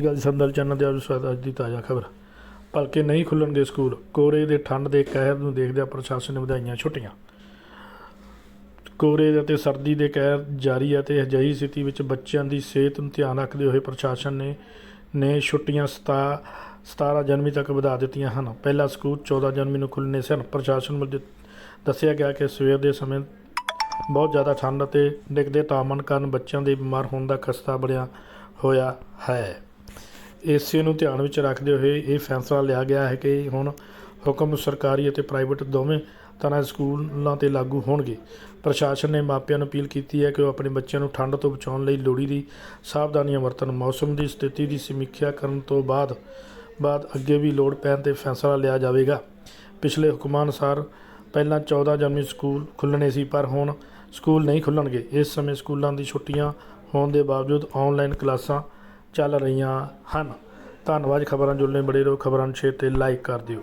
ਸਤਿ ਸ਼੍ਰੀ ਸੰਦਲ ਚੈਨਲ ਦੇ ਆਪ ਸਵਾਗਤ ਅੱਜ ਦੀ ਤਾਜ਼ਾ ਖਬਰ। ਭਲਕੇ ਨਹੀਂ ਖੁੱਲਣਗੇ ਸਕੂਲ। ਕੋਰੇ ਦੇ ਠੰਡ ਦੇ ਕਹਿਰ ਨੂੰ ਦੇਖਦਿਆਂ ਪ੍ਰਸ਼ਾਸਨ ਨੇ ਵਧਾਈਆਂ ਛੁੱਟੀਆਂ। ਕੋਰੇ ਅਤੇ ਸਰਦੀ ਦੇ ਕਹਿਰ ਜਾਰੀ ਹੈ ਤੇ ਅਜਿਹੀ ਸਥਿਤੀ ਵਿੱਚ ਬੱਚਿਆਂ ਦੀ ਸਿਹਤ ਨੂੰ ਧਿਆਨ ਰੱਖਦੇ ਹੋਏ ਪ੍ਰਸ਼ਾਸਨ ਨੇ ਨੇ ਛੁੱਟੀਆਂ ਸਤਾ 17 ਜਨਵਰੀ ਤੱਕ ਵਧਾ ਦਿੱਤੀਆਂ ਹਨ। ਪਹਿਲਾ ਸਕੂਲ 14 ਜਨਵਰੀ ਨੂੰ ਖੁੱਲ੍ਹਣੇ ਸਨ। ਪ੍ਰਸ਼ਾਸਨ ਵੱਲੋਂ ਦੱਸਿਆ ਗਿਆ ਕਿ ਸਵੇਰ ਦੇ ਸਮੇਂ ਬਹੁਤ ਜ਼ਿਆਦਾ ਠੰਡ ਅਤੇ ਡਿੱਗਦੇ ਤਾਪਮਾਨ ਕਾਰਨ ਬੱਚਿਆਂ ਦੇ ਬਿਮਾਰ ਹੋਣ ਦਾ ਖਸਤਾ ਬਣਿਆ ਹੋਇਆ ਹੈ। ਇਸੇ ਨੂੰ ਧਿਆਨ ਵਿੱਚ ਰੱਖਦੇ ਹੋਏ ਇਹ ਫੈਸਲਾ ਲਿਆ ਗਿਆ ਹੈ ਕਿ ਹੁਣ ਹੁਕਮ ਸਰਕਾਰੀ ਅਤੇ ਪ੍ਰਾਈਵੇਟ ਦੋਵੇਂ ਤਰ੍ਹਾਂ ਸਕੂਲਾਂ ਤੇ ਲਾਗੂ ਹੋਣਗੇ। ਪ੍ਰਸ਼ਾਸਨ ਨੇ ਮਾਪਿਆਂ ਨੂੰ ਅਪੀਲ ਕੀਤੀ ਹੈ ਕਿ ਉਹ ਆਪਣੇ ਬੱਚਿਆਂ ਨੂੰ ਠੰਡ ਤੋਂ ਬਚਾਉਣ ਲਈ ਲੋੜੀਂਦੀ ਸਾਵਧਾਨੀਆਂ ਵਰਤਣ। ਮੌਸਮ ਦੀ ਸਥਿਤੀ ਦੀ ਸਮੀਖਿਆ ਕਰਨ ਤੋਂ ਬਾਅਦ ਬਾਅਦ ਅੱਗੇ ਵੀ ਲੋੜ ਪੈਣ ਤੇ ਫੈਸਲਾ ਲਿਆ ਜਾਵੇਗਾ। ਪਿਛਲੇ ਹੁਕਮਾਂ ਅਨੁਸਾਰ ਪਹਿਲਾਂ 14 ਜਨਵਰੀ ਸਕੂਲ ਖੁੱਲ੍ਹਣੇ ਸੀ, ਪਰ ਹੁਣ ਸਕੂਲ ਨਹੀਂ ਖੁੱਲ੍ਹਣਗੇ। ਇਸ ਸਮੇਂ ਸਕੂਲਾਂ ਦੀ ਛੁੱਟੀਆਂ ਹੋਣ ਦੇ ਬਾਵਜੂਦ ਆਨਲਾਈਨ ਕਲਾਸਾਂ ਚੱਲ ਰਹੀਆਂ ਹਨ। ਧੰਨਵਾਦ ਖਬਰਾਂ ਜੁੜਨੇ ਬੜੇ ਰਹੋ। ਖਬਰਾਂ ਨੂੰ ਸ਼ੇਅਰ ਤੇ ਲਾਈਕ ਕਰ ਦਿਓ।